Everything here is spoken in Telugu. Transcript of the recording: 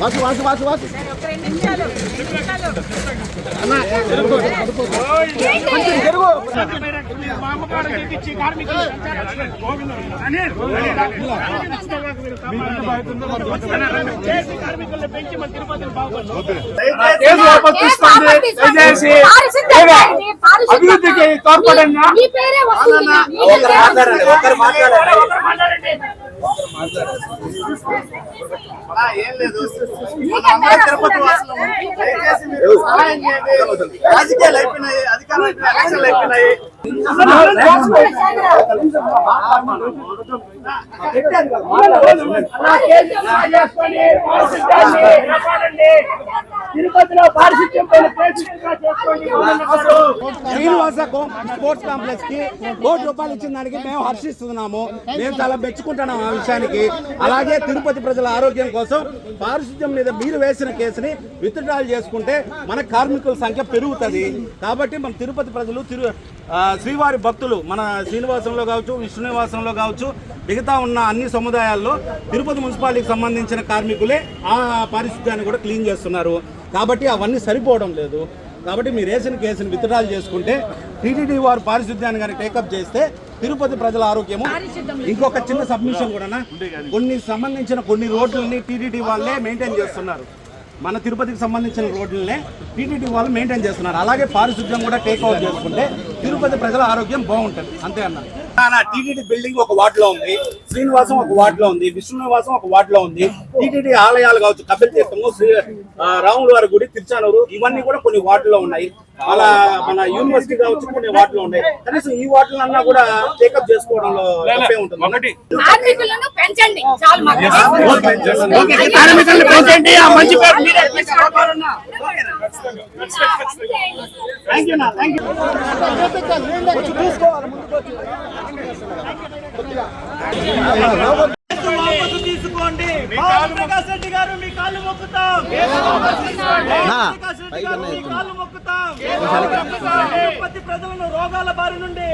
వాసు వాసు వాసు వాసు. అభివృద్ధికి మీ పేరే మాట్లాడండి. ఏం లేదు రాజకీయాలు అయిపోయినాయి అధికారులు ఎలక్షన్లు అయిపోయినాయి తిరుపతిలో పారిశుద్ధ్యం శ్రీనివాస స్పోర్ట్స్ కాంప్లెక్స్కి కోటి రూపాయలు ఇచ్చిన దానికి మేము హర్షిస్తున్నాము. మేము చాలా మెచ్చుకుంటున్నాం ఆ విషయానికి. అలాగే తిరుపతి ప్రజల ఆరోగ్యం కోసం పారిశుద్ధ్యం మీద మీరు వేసిన కేసుని విత్డ్రాల్ చేసుకుంటే మన కార్మికుల సంఖ్య పెరుగుతుంది. కాబట్టి మన తిరుపతి ప్రజలు తిరు శ్రీవారి భక్తులు మన శ్రీనివాసంలో కావచ్చు విష్ణునివాసంలో కావచ్చు మిగతా ఉన్న అన్ని సముదాయాల్లో తిరుపతి మున్సిపాలిటీకి సంబంధించిన కార్మికులే ఆ పారిశుద్ధ్యాన్ని కూడా క్లీన్ చేస్తున్నారు. కాబట్టి అవన్నీ సరిపోవడం లేదు. కాబట్టి మీరు వేసిన కేసుని విత్డ్రాల్ చేసుకుంటే టీటీడీ వారు పారిశుద్ధ్యాన్ని కానీ టేకప్ చేస్తే తిరుపతి ప్రజల ఆరోగ్యము ఇంకొక చిన్న సబ్మిషన్ కూడా కొన్ని సంబంధించిన కొన్ని రోడ్లని టీటీడీ వాళ్ళే మెయింటైన్ చేస్తున్నారు. మన తిరుపతికి సంబంధించిన రోడ్లనే టీటీడీ వాళ్ళు మెయింటైన్ చేస్తున్నారు. అలాగే పారిశుద్ధ్యం కూడా టేక్ అవుట్ చేసుకుంటే తిరుపతి ప్రజల ఆరోగ్యం బాగుంటుంది. అంతే అన్న. టీటీడీ బిల్డింగ్ ఒక వార్డులో ఉంది శ్రీనివాసం ఒక వార్డులో ఉంది విష్ణునివాసం ఒక వార్డులో ఉంది. టీటీడీ ఆలయాలు కావచ్చు కపిల తీర్థము శ్రీ రాముల వారి గుడి తిరుచానూరు ఇవన్నీ కూడా కొన్ని వార్డులో ఉన్నాయి. అలా మన యూనివర్సిటీ కావచ్చు కొన్ని వార్డులో ఉన్నాయి. కనీసం ఈ వార్డులో అన్నా కూడా టేకప్ చేసుకోవడంలో తప్పే ఉంటుంది. ఒకటి. కార్మికులను పెంచండి చాలు మాకు. కార్మికులను పెంచండి. ఆ మంచి తీసుకోండి ప్రకాష్ రెడ్డి గారు మీ కాళ్ళు మొక్కుతాం. రెడ్డి గారు? మీ కాళ్ళు మొక్కుతాం. తిరుపతి ప్రజలను రోగాల బారి నుండి.